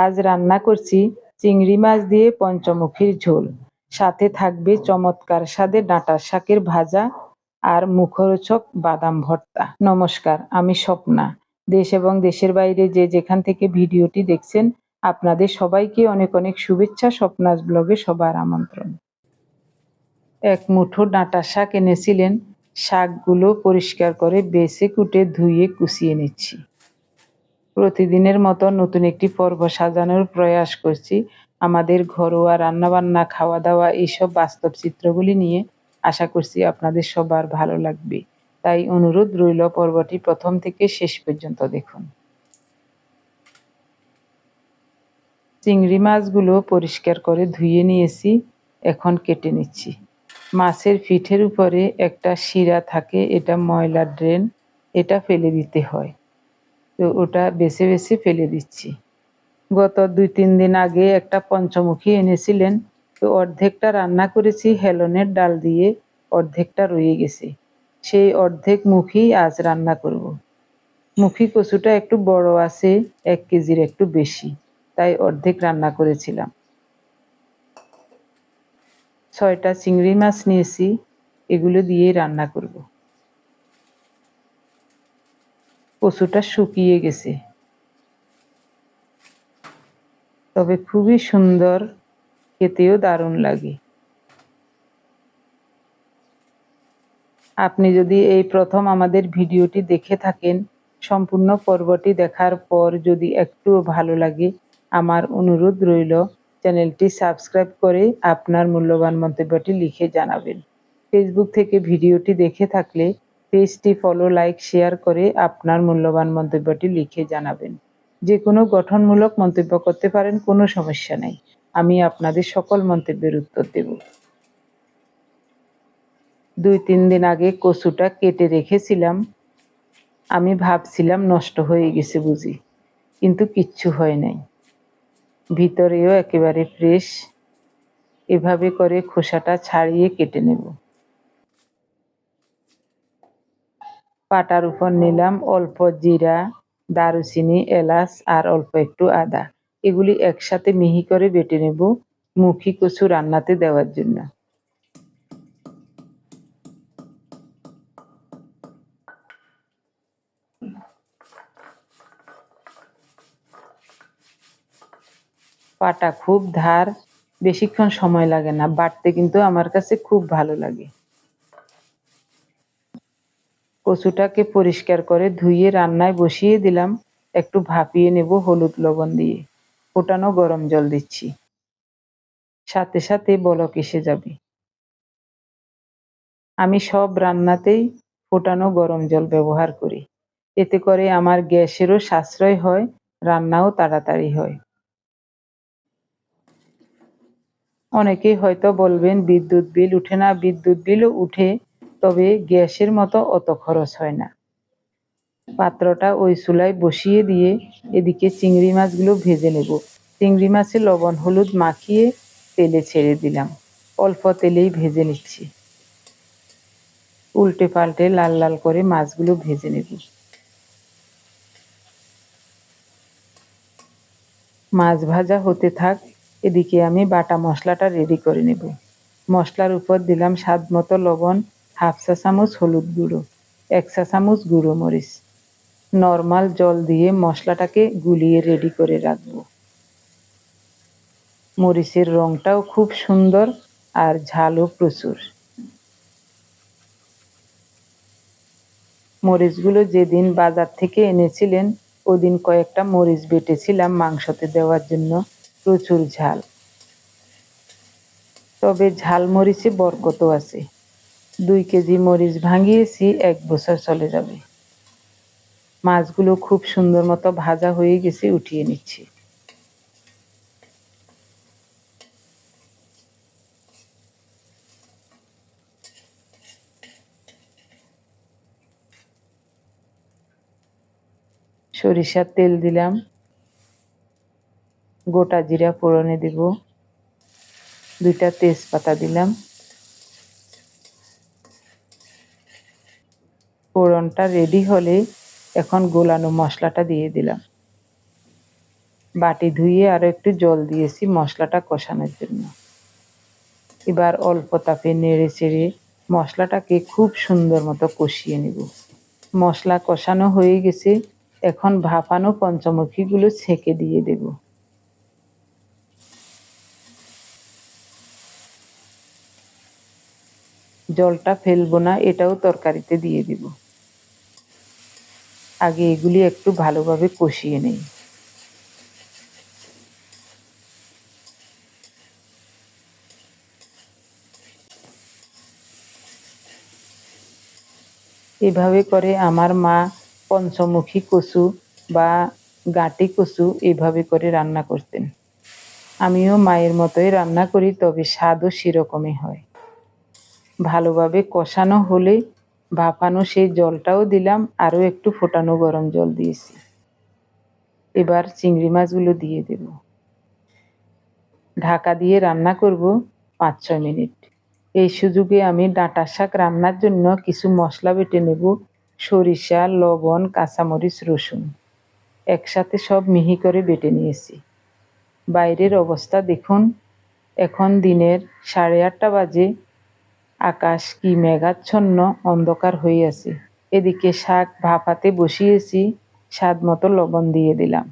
আজ রান্না করছি চিংড়ি মাছ দিয়ে পঞ্চমুখীর ঝোল। সাথে থাকবে চমৎকার স্বাদে ডাঁটার শাকের ভাজা আর মুখরোচক বাদাম ভর্তা। নমস্কার, আমি স্বপ্না। দেশ এবং দেশের বাইরে যে যেখান থেকে ভিডিওটি দেখছেন, আপনাদের সবাইকে অনেক অনেক শুভেচ্ছা, স্বপ্নাস ব্লগে সবার আমন্ত্রণ। এক মুঠো ডাঁটার শাক এনেছিলেন। শাকগুলো পরিষ্কার করে বেছে কুটে ধুয়ে কুচিয়ে নিচ্ছি। প্রতিদিনের মতো নতুন একটি পর্ব সাজানোর প্রয়াস করছি। আমাদের ঘরোয়া রান্নাবান্না খাওয়া দাওয়া এইসব বাস্তব চিত্রগুলি নিয়ে আশা করছি আপনাদের সবার ভালো লাগবে। তাই অনুরোধ রইল পর্বটি প্রথম থেকে শেষ পর্যন্ত দেখুন। চিংড়ি মাছগুলো পরিষ্কার করে ধুয়ে নিয়েছি, এখন কেটে নিচ্ছি। মাছের পিঠের উপরে একটা শিরা থাকে, এটা ময়লা ড্রেন, এটা ফেলে দিতে হয়। তো ওটা বেছে বেছে ফেলে দিচ্ছি। গত দুই তিন দিন আগে একটা পঞ্চমুখী এনেছিলেন, তো অর্ধেকটা রান্না করেছি, হেলনের ডাল দিয়ে অর্ধেকটা রয়ে গেছে। সেই অর্ধেক মুখী আজ রান্না করব। মুখী কচুটা একটু বড় আছে, এক কেজির একটু বেশি, তাই অর্ধেক রান্না করেছিলাম। ছয়টা চিংড়ি মাছ নিয়েছি, এগুলো দিয়েই রান্না করব। কচুটা শুকিয়ে গেছে। তবে খুবই সুন্দর, খেতেও দারুণ লাগে। আপনি যদি এই প্রথম আমাদের ভিডিওটি দেখে থাকেন, সম্পূর্ণ পর্বটি দেখার পর যদি একটুও ভালো লাগে, আমার অনুরোধ রইল, চ্যানেলটি সাবস্ক্রাইব করে আপনার মূল্যবান মন্তব্যটি লিখে জানাবেন। ফেসবুক থেকে ভিডিওটি দেখে থাকলে পেজটি ফলো লাইক শেয়ার করে আপনার মূল্যবান মন্তব্যটি লিখে জানাবেন। যে কোনো গঠনমূলক মন্তব্য করতে পারেন, কোনো সমস্যা নেই। আমি আপনাদের সকল মন্তব্যের উত্তর দেব। দুই তিন দিন আগে কচুটা কেটে রেখেছিলাম। আমি ভাবছিলাম নষ্ট হয়ে গেছে বুঝি, কিন্তু কিচ্ছু হয় নাই। ভিতরেও একেবারে ফ্রেশ এভাবে করে খোসাটা ছাড়িয়ে কেটে নেব। পাটার উপর নিলাম অল্প জিরা, দারুচিনি, এলাচ আর অল্প একটু আদা। এগুলি একসাথে মিহি করে বেটে নেব মুখি কচু রান্নাতে দেওয়ার জন্য। পাটা খুব ধার, বেশিক্ষণ সময় লাগে না, বাটতে কিন্তু আমার কাছে খুব ভালো লাগে। কচুটাকে পরিষ্কার করে ধুয়ে রান্নায় বসিয়ে দিলাম। একটু ভাপিয়ে নেব হলুদ লবণ দিয়ে। ফোটানো গরম জল দিচ্ছি। সাথে সাথে বলক এসে যাবে। আমি সব রান্নাতেই ফোটানো গরম জল ব্যবহার করি। এতে করে আমার গ্যাসেরও সাশ্রয় হয়, রান্নাও তাড়াতাড়ি হয়। অনেকেই হয়তো বলবেন, বিদ্যুৎ বিল উঠে না, বিদ্যুৎ বিলও উঠে। তবে গ্যাসের মতো অত খরচ হয় না। পাত্রটা ওই চুলায় বসিয়ে দিয়ে এদিকে চিংড়ি মাছগুলো ভেজে নেব। চিংড়ি মাছে লবণ, হলুদ মাখিয়ে তেলে ছেড়ে দিলাম। অল্প তেলেই ভেজে নিচ্ছি। উল্টে পাল্টে লাল লাল করে মাছগুলো ভেজে নেব। মাছ ভাজা হতে থাক, এদিকে আমি বাটা মশলাটা রেডি করে নেব। মশলার উপর দিলাম স্বাদ মতো লবণ হাফ চা চামচ হলুদ গুঁড়ো, এক চা চামচ গুঁড়ো মরিচ। নর্মাল জল দিয়ে মশলাটাকে গুলিয়ে রেডি করে রাখব। মরিচের রংটাও খুব সুন্দর আর ঝালও প্রচুর। মরিচগুলো যেদিন বাজার থেকে এনেছিলেন, ওদিন কয়েকটা মরিচ বেটেছিলাম মাংসতে দেওয়ার জন্য, প্রচুর ঝাল। তবে ঝাল মরিচে বরকতও আছে। দুই কেজি মরিচ ভাঙিয়েছি, এক বছর চলে যাবে। মাছগুলো খুব সুন্দর মতো ভাজা হয়ে গেছে, উঠিয়ে নিচ্ছি। সরিষার তেল দিলাম। গোটা জিরা ফোড়নে দেব। দুইটা তেজপাতা দিলাম। ফোড়নটা রেডি হলে এখন গোলানো মশলাটা দিয়ে দিলাম। বাটি ধুয়ে আরও একটু জল দিয়েছি মশলাটা কষানোর জন্য। এবার অল্প তাপে নেড়ে চেড়ে মশলাটাকে খুব সুন্দর মতো কষিয়ে নেব। মশলা কষানো হয়ে গেছে, এখন ভাপানো পঞ্চমুখীগুলো ছেঁকে দিয়ে দেব। জলটা ফেলব না, এটাও তরকারিতে দিয়ে দিব। আগে এগুলি একটু ভালোভাবে কষিয়ে নেই। এভাবে করে আমার মা পঞ্চমুখী কচু বা গাঁটি কচু এভাবে করে রান্না করতেন। আমিও মায়ের মতোই রান্না করি, তবে স্বাদও সেরকমই হয়। ভালোভাবে কষানো হলে ভাপানো সেই জলটাও দিলাম, আরও একটু ফোটানো গরম জল দিয়েছি। এবার চিংড়ি মাছগুলো দিয়ে দেব। ঢাকা দিয়ে রান্না করব পাঁচ ছয় মিনিট। এই সুযোগে আমি ডাঁটা শাক রান্নার জন্য কিছু মশলা বেটে নেব, সরিষা, লবণ, কাঁচামরিচ, রসুন। একসাথে সব মিহি করে বেটে নিয়েছি। বাইরের অবস্থা দেখুন, এখন দিনের সাড়ে আটটা বাজে আকাশ কি মেঘাচ্ছন্ন অন্ধকার আছে এদিকে শাক ভাপাতে বসিয়েছি, স্বাদ মতো লবণ দিয়ে দিলাম।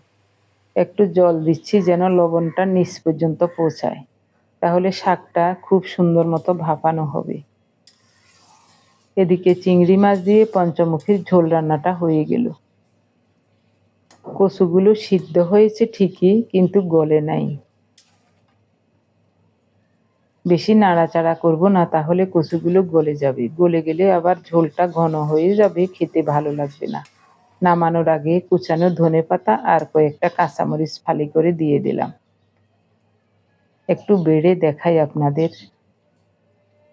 একটু জল দিচ্ছি যেন লবণটা নিচ পর্যন্ত পৌঁছায়। তাহলে শাকটা খুব সুন্দর মতো ভাপানো হবে। এদিকে চিংড়ি মাছ দিয়ে পঞ্চমুখীর ঝোল রান্নাটা হয়ে গেল। কচুগুলো সিদ্ধ হয়েছে ঠিকই, কিন্তু গলে নাই। বেশি নাড়াচাড়া করব না, তাহলে কচুগুলো গলে যাবে। গলে গেলে আবার ঝোলটা ঘন হয়ে যাবে, খেতে ভালো লাগবে না। নামানোর আগে কুচানো ধনে পাতা আর কয়েকটা কাঁচামরিচ ফালি করে দিয়ে দিলাম। একটু বেড়ে দেখাই আপনাদের।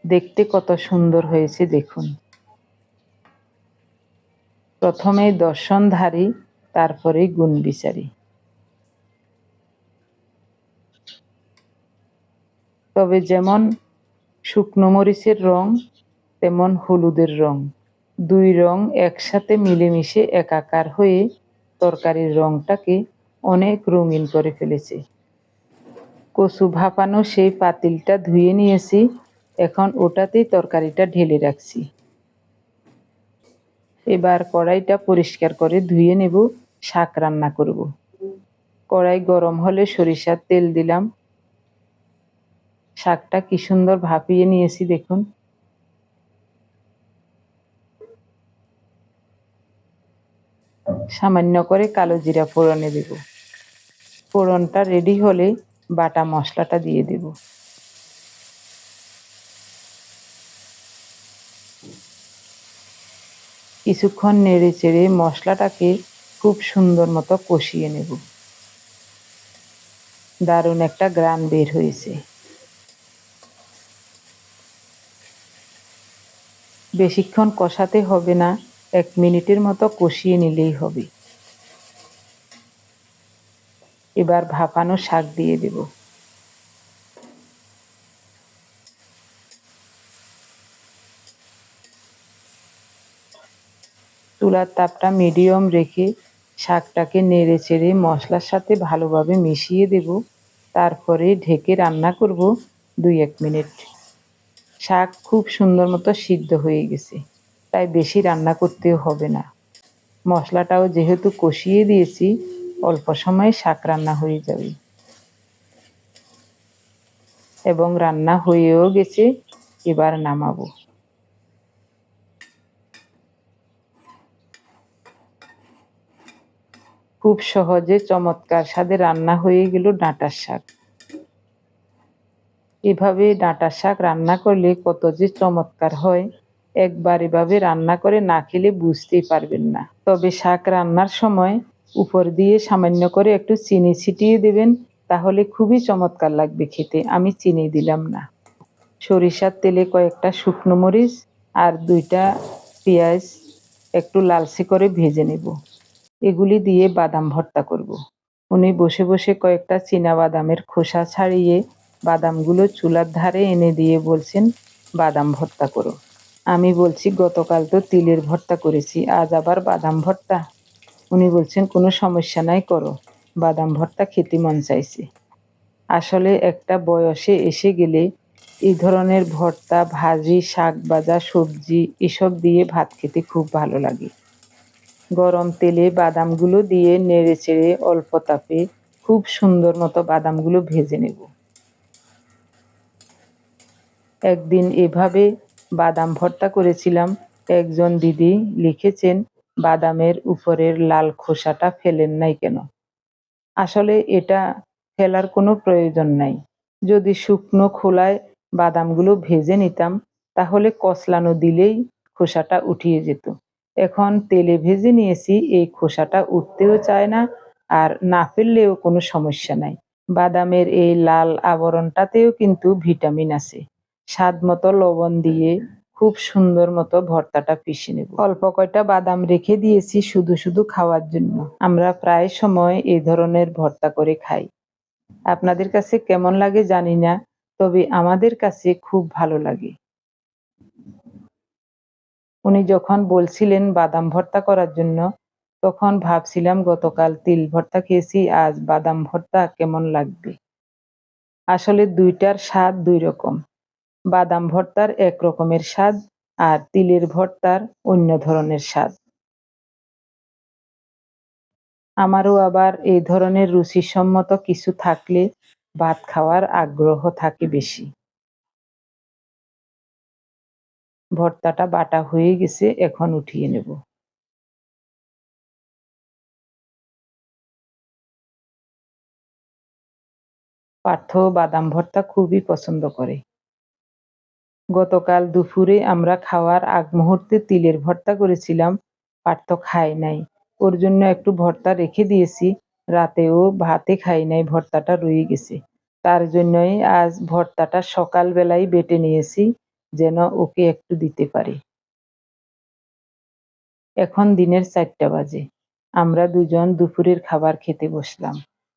দেখতে কত সুন্দর হয়েছে, দেখুন। প্রথমে দর্শনধারী, তারপরে গুণ বিচারী তবে যেমন শুকনো মরিচের রং, তেমন হলুদের রং। দুই রং একসাথে মিলেমিশে একাকার হয়ে তরকারির রংটাকে অনেক রঙিন করে ফেলেছে। কচু ভাপানো সেই পাতিলটা ধুয়ে নিয়েছি, এখন ওটাতেই তরকারিটা ঢেলে রাখছি। এবার কড়াইটা পরিষ্কার করে ধুয়ে নেব, শাক রান্না করব। কড়াই গরম হলে সরিষার তেল দিলাম শাকটা কি সুন্দর ভাপিয়ে নিয়েছি, দেখুন। সামান্য করে কালো জিরা ফোড়নে দেব। ফোড়নটা রেডি হলে বাটা মশলাটা দিয়ে দেব। কিছুক্ষণ নেড়ে চেড়ে মশলাটাকে খুব সুন্দর মতো কষিয়ে নেব। দারুণ একটা গ্রাম বের হয়েছে। বেশিক্ষণ কষাতে হবে না, এক মিনিটের মতো কষিয়ে নিলেই হবে। এবার ভাপানো শাক দিয়ে দেব। চুলার তাপটা মিডিয়াম রেখে শাকটাকে নেড়ে চেড়ে মশলার সাথে ভালোভাবে মিশিয়ে দেব। তারপরে ঢেকে রান্না করব দুই এক মিনিট। শাক খুব সুন্দর মতো সিদ্ধ হয়ে গেছে। তাই বেশি রান্না করতেও হবে না। মশলাটাও যেহেতু কষিয়ে দিয়েছি, অল্প সময়ে শাক রান্না হয়ে যাবে। এবং রান্না হয়েও গেছে, এবার নামাবো। খুব সহজে চমৎকার স্বাদে রান্না হয়ে গেল ডাঁটার শাক। এভাবে ডাঁটার শাক রান্না করলে কত যে চমৎকার হয়। একবার এভাবে রান্না করে না খেলে বুঝতেই পারবেন না। তবে শাক রান্নার সময় উপর দিয়ে সামান্য করে একটু চিনি ছিটিয়ে দেবেন, তাহলে খুবই চমৎকার লাগবে খেতে। আমি চিনি দিলাম না। সরিষার তেলে কয়েকটা শুকনো মরিচ আর দুইটা পেঁয়াজ একটু লালচে করে ভেজে নেব। এগুলি দিয়ে বাদাম ভর্তা করব। উনি বসে বসে কয়েকটা চীনা বাদামের খোসা ছাড়িয়ে বাদামগুলো চুলার ধারে এনে দিয়ে বলছেন, বাদাম ভর্তা করো। আমি বলছি, গতকাল তো তিলের ভর্তা করেছি, আজ আবার বাদাম ভর্তা? উনি বলছেন, কোনো সমস্যা নাই, করো। বাদাম ভর্তা খেতে মন চাইছে। আসলে একটা বয়সে এসে গেলে এই ধরনের ভর্তা, ভাজি, শাক ভাজা, সবজি, এসব দিয়ে ভাত খেতে খুব ভালো লাগে। গরম তেলে বাদামগুলো দিয়ে নেড়ে চেড়ে অল্প তাপে খুব সুন্দর মতো বাদামগুলো ভেজে নেব। একদিন এভাবে বাদাম ভর্তা করেছিলাম। একজন দিদি লিখেছেন, বাদামের উপরের লাল খোসাটা ফেলেন নাই কেন? আসলে এটা ফেলার কোনো প্রয়োজন নাই। যদি শুকনো খোলায় বাদামগুলো ভেজে নিতাম, তাহলে কসলানো দিলেই খোসাটা উঠিয়ে যেত। এখন তেলে ভেজে নিয়েছি, এই খোসাটা উঠতেও চায় না আর না ফেললেও কোনো সমস্যা নাই। বাদামের এই লাল আবরণটাতেও কিন্তু ভিটামিন আছে। স্বাদ মতো লবণ দিয়ে খুব সুন্দর মতো ভর্তাটা পিষে নেব। অল্প কয়টা বাদাম রেখে দিয়েছি শুধু শুধু খাওয়ার জন্য। আমরা প্রায় সময় এই ধরনের ভর্তা করে খাই। আপনাদের কাছে কেমন লাগে জানি না, তবে আমাদের কাছে খুব ভালো লাগে। উনি যখন বলছিলেন বাদাম ভর্তা করার জন্য, তখন ভাবছিলাম গতকাল তিল ভর্তা খেয়েছি, আজ বাদাম ভর্তা কেমন লাগবে? আসলে দুইটার স্বাদ দুই রকম। বাদাম ভর্তার এক রকমের স্বাদ আর তিলের ভর্তার অন্য ধরনের স্বাদ। আমারও আবার এই ধরনের রুচিসম্মত কিছু থাকলে ভাত খাওয়ার আগ্রহ থাকে বেশি। ভর্তাটা বাটা হয়ে গেছে, এখন উঠিয়ে নেব। পার্থ বাদাম ভর্তা খুবই পছন্দ করে। গতকাল দুপুরে আমরা খাওয়ার আগ মুহূর্তে তিলের ভর্তা করেছিলাম পার্থ খায় নাই। ওর জন্য একটু ভর্তা রেখে দিয়েছি, রাতেও ভাতে খাই নাই, ভর্তাটা রয়ে গেছে। তার জন্যই আজ ভর্তাটা সকালবেলায় বেটে নিয়েছি, যেন ওকে একটু দিতে পারি। এখন দিনের চারটা বাজে। আমরা দুজন দুপুরের খাবার খেতে বসলাম।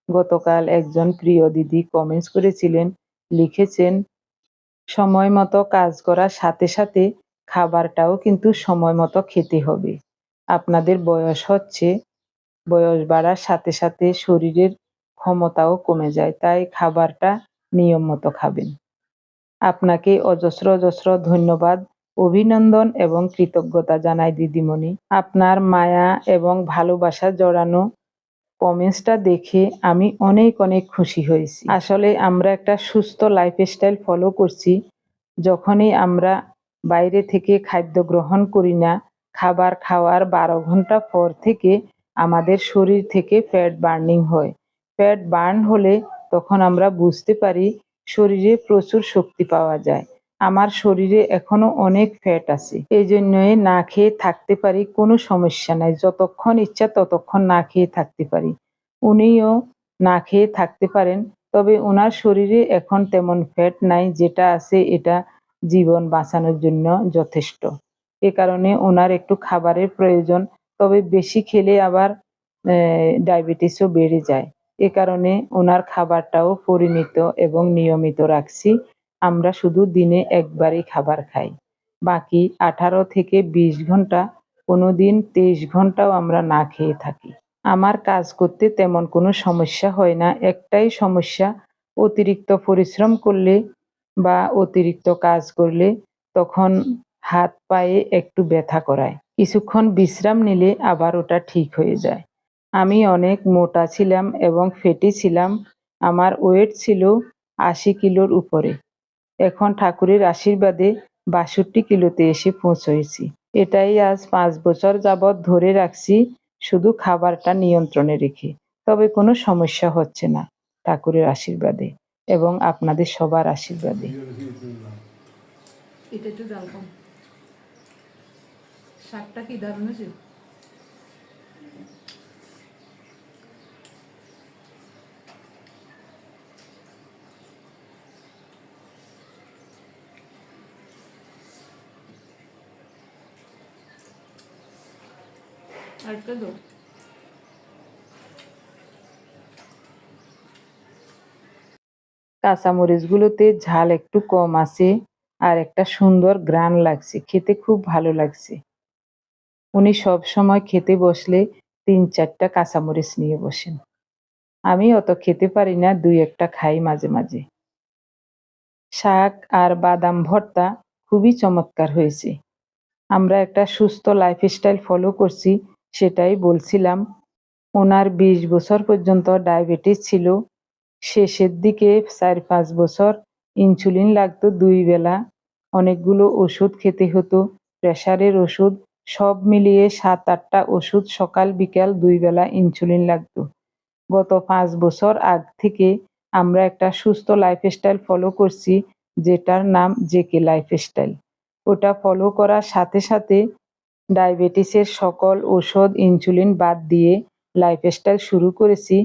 গতকাল একজন প্রিয় দিদি কমেন্টস করেছিলেন, লিখেছেন সময় মতো কাজ করার সাথে সাথে খাবারটাও কিন্তু সময় মতো খেতে হবে। আপনাদের বয়স হচ্ছে, বয়স বাড়ার সাথে সাথে শরীরের ক্ষমতাও কমে যায়, তাই খাবারটা নিয়ম মতো খাবেন। আপনাকে অজস্র অজস্র ধন্যবাদ, অভিনন্দন এবং কৃতজ্ঞতা জানাই দিদিমণি। আপনার মায়া এবং ভালোবাসা জড়ানো কমেন্টসটা দেখে আমি অনেক অনেক খুশি হয়েছি। আসলে আমরা একটা সুস্থ লাইফস্টাইল ফলো করছি। যখনই আমরা বাইরে থেকে খাদ্য গ্রহণ করি না, খাবার খাওয়ার বারো ঘণ্টা পর থেকে আমাদের শরীর থেকে ফ্যাট বার্নিং হয়। ফ্যাট বার্ন হলে তখন আমরা বুঝতে পারি শরীরে প্রচুর শক্তি পাওয়া যায়। আমার শরীরে এখনও অনেক ফ্যাট আছে। এই জন্যই না খেয়ে থাকতে পারি, কোনো সমস্যা নাই। যতক্ষণ ইচ্ছা ততক্ষণ না খেয়ে থাকতে পারি। উনিও না খেয়ে থাকতে পারেন, তবে ওনার শরীরে এখন তেমন ফ্যাট নাই, যেটা আছে এটা জীবন বাঁচানোর জন্য যথেষ্ট। এ কারণে ওনার একটু খাবারের প্রয়োজন, তবে বেশি খেলে আবার ডায়াবেটিসও বেড়ে যায়। এ কারণে ওনার খাবারটাও পরিমিত এবং নিয়মিত রাখছি। আমরা শুধু দিনে একবারই খাবার খাই। বাকি আঠারো থেকে বিশ ঘণ্টা, কোনো দিন তেইশ ঘন্টাও আমরা না খেয়ে থাকি। আমার কাজ করতে তেমন কোনো সমস্যা হয় না। একটাই সমস্যা, অতিরিক্ত পরিশ্রম করলে বা অতিরিক্ত কাজ করলে তখন হাত পায়ে একটু ব্যথা করায়। কিছুক্ষণ বিশ্রাম নিলে আবার ওটা ঠিক হয়ে যায়। আমি অনেক মোটা ছিলাম এবং ফেটি ছিলাম। আমার ওয়েট ছিল আশি কিলোর উপরে। এখন ঠাকুরের আশীর্বাদে বাষট্টি কিলোতে এসে পৌঁছেছি এটাই আজ পাঁচ বছর যাবৎ ধরে রাখছি, শুধু খাবারটা নিয়ন্ত্রণে রেখে। তবে কোনো সমস্যা হচ্ছে না ঠাকুরের আশীর্বাদে এবং আপনাদের সবার আশীর্বাদে। শাকটা কি দারুণ আছে আরেকটা দাও কাঁচামরিচগুলোতে ঝাল একটু কম আছে আর একটা সুন্দর গ্রান লাগছে, খেতে খুব ভালো লাগছে। উনি সব সময় খেতে বসলে তিন চারটা কাঁচামরিচ নিয়ে বসেন। আমি অত খেতে পারি না, দুই একটা খাই মাঝে মাঝে। শাক আর বাদাম ভর্তা খুবই চমৎকার হয়েছে। আমরা একটা সুস্থ লাইফস্টাইল ফলো করছি সেটাই বলছিলাম। ওনার বিশ বছর পর্যন্ত ডায়াবেটিস ছিল। শেষের দিকে চার পাঁচ বছর ইনসুলিন লাগতো দুই বেলা। অনেকগুলো ওষুধ খেতে হতো। প্রেশারের ওষুধ সব মিলিয়ে সাত আটটা ওষুধ সকাল, বিকাল দুই বেলা ইনসুলিন লাগতো। গত পাঁচ বছর আগ থেকে আমরা একটা সুস্থ লাইফস্টাইল ফলো করছি, যেটার নাম জেকে লাইফস্টাইল ওটা ফলো করার সাথে সাথে ডায়াবেটিসের সকল ওষুধ ইনসুলিন বাদ দিয়ে লাইফস্টাইল শুরু করেছি।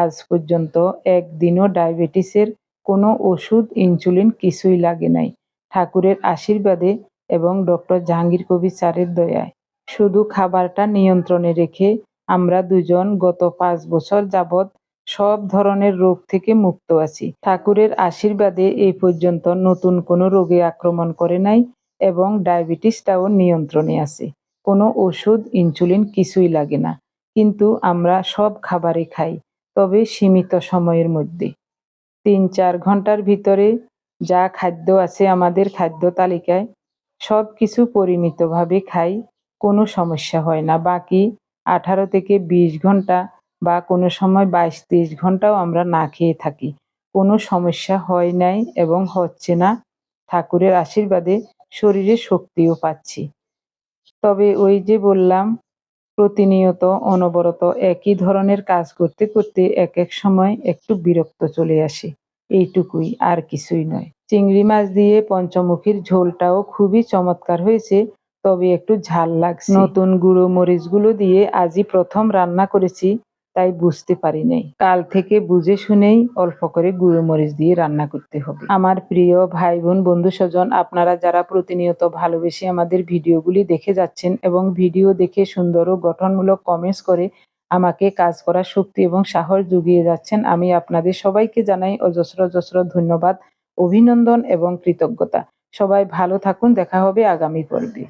আজ পর্যন্ত একদিনও ডায়াবেটিসের কোনো ওষুধ ইনসুলিন কিছুই লাগে নাই। ঠাকুরের আশীর্বাদে এবং ডক্টর জাহাঙ্গীর কবির স্যারের দয়ায়। শুধু খাবারটা নিয়ন্ত্রণে রেখে আমরা দুজন গত পাঁচ বছর যাবৎ সব ধরনের রোগ থেকে মুক্ত আছি। ঠাকুরের আশীর্বাদে এই পর্যন্ত নতুন কোনো রোগে আক্রমণ করে নাই এবং ডায়াবেটিসটাও নিয়ন্ত্রণে আছে। কোনো ওষুধ ইনসুলিন কিছুই লাগে না। কিন্তু আমরা সব খাবারই খাই, তবে সীমিত সময়ের মধ্যে। তিন চার ঘণ্টার ভিতরে যা খাদ্য আছে আমাদের খাদ্য তালিকায়, সব কিছু পরিমিতভাবে খাই, কোনো সমস্যা হয় না। বাকি আঠারো থেকে বিশ ঘণ্টা বা কোনো সময় বাইশ তেইশ ঘন্টাও আমরা না খেয়ে থাকি। কোনো সমস্যা হয় নাই এবং হচ্ছে না। ঠাকুরের আশীর্বাদে শরীরে শক্তিও পাচ্ছি। তবে ওই যে বললাম, প্রতিনিয়ত অনবরত একই ধরনের কাজ করতে করতে এক এক সময় একটু বিরক্ত চলে আসে। এইটুকুই, আর কিছুই নয়। চিংড়ি মাছ দিয়ে পঞ্চমুখীর ঝোলটাও খুবই চমৎকার হয়েছে, তবে একটু ঝাল লাগছে। নতুন গুঁড়ো মরিচগুলো দিয়ে আজই প্রথম রান্না করেছি তাই বুঝতে পারি নাই। কাল থেকে বুঝে শুনেই অল্প করে গুঁড়ো মরিচ দিয়ে রান্না করতে হবে। আমার প্রিয় ভাই বোন বন্ধু স্বজন আপনারা যারা প্রতিনিয়ত ভালোবেসে আমাদের ভিডিওগুলি দেখে যাচ্ছেন এবং ভিডিও দেখে সুন্দর ও গঠনমূলক কমেন্টস করে আমাকে কাজ করার শক্তি এবং সাহস জুগিয়ে যাচ্ছেন, আমি আপনাদের সবাইকে জানাই অজস্র অজস্র ধন্যবাদ, অভিনন্দন এবং কৃতজ্ঞতা। সবাই ভালো থাকুন, দেখা হবে আগামী পর্বে।